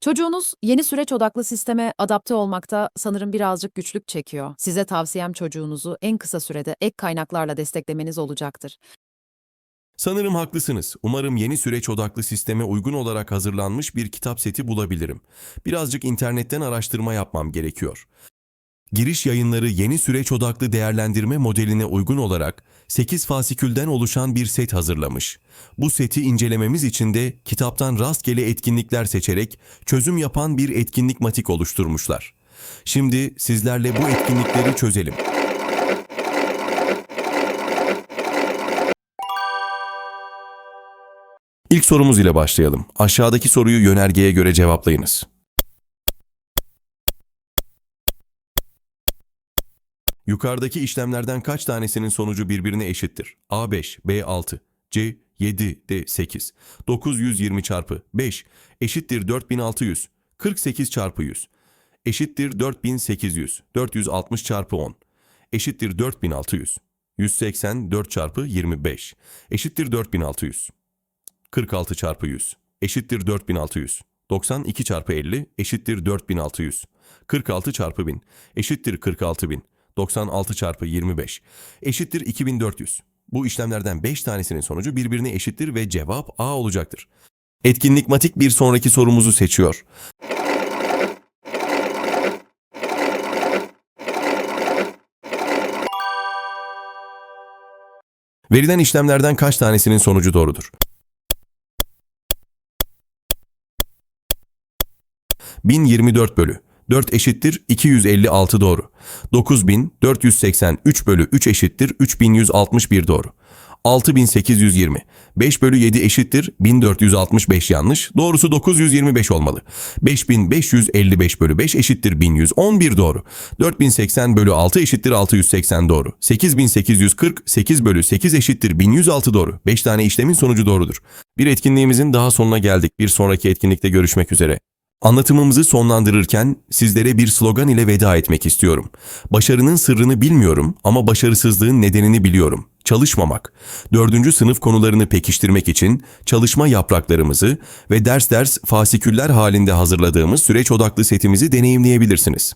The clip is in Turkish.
Çocuğunuz yeni süreç odaklı sisteme adapte olmakta sanırım birazcık güçlük çekiyor. Size tavsiyem çocuğunuzu en kısa sürede ek kaynaklarla desteklemeniz olacaktır. Sanırım haklısınız. Umarım yeni süreç odaklı sisteme uygun olarak hazırlanmış bir kitap seti bulabilirim. Birazcık internetten araştırma yapmam gerekiyor. Giriş yayınları yeni süreç odaklı değerlendirme modeline uygun olarak 8 fasikülden oluşan bir set hazırlamış. Bu seti incelememiz için de kitaptan rastgele etkinlikler seçerek çözüm yapan bir etkinlik matik oluşturmuşlar. Şimdi sizlerle bu etkinlikleri çözelim. İlk sorumuz ile başlayalım. Aşağıdaki soruyu yönergeye göre cevaplayınız. Yukarıdaki işlemlerden kaç tanesinin sonucu birbirine eşittir? A5, B6, C 7, D 8. 920 çarpı 5 eşittir 4600. 48 çarpı 100 eşittir 4800. 460 çarpı 10 eşittir 4600. 184 çarpı 25 eşittir 4600. 46 çarpı 100 eşittir 4600. 92 çarpı 50 eşittir 4600. 46 çarpı 1000 eşittir 46000. 96 çarpı 25 eşittir 2400. Bu işlemlerden 5 tanesinin sonucu birbirine eşittir ve cevap A olacaktır. Etkinlik matik bir sonraki sorumuzu seçiyor. Verilen işlemlerden kaç tanesinin sonucu doğrudur? 1024 bölü 4 eşittir 256 doğru. 9483 bölü 3 eşittir 3161 doğru. 6820. 5 bölü 7 eşittir 1465 yanlış. Doğrusu 925 olmalı. 5555 bölü 5 eşittir 1111 doğru. 4080 bölü 6 eşittir 680 doğru. 8840 8 bölü 8 eşittir 1106 doğru. 5 tane işlemin sonucu doğrudur. Bir etkinliğimizin daha sonuna geldik. Bir sonraki etkinlikte görüşmek üzere. Anlatımımızı sonlandırırken sizlere bir slogan ile veda etmek istiyorum. Başarının sırrını bilmiyorum ama başarısızlığın nedenini biliyorum. Çalışmamak. Dördüncü sınıf konularını pekiştirmek için çalışma yapraklarımızı ve ders ders fasiküller halinde hazırladığımız süreç odaklı setimizi deneyimleyebilirsiniz.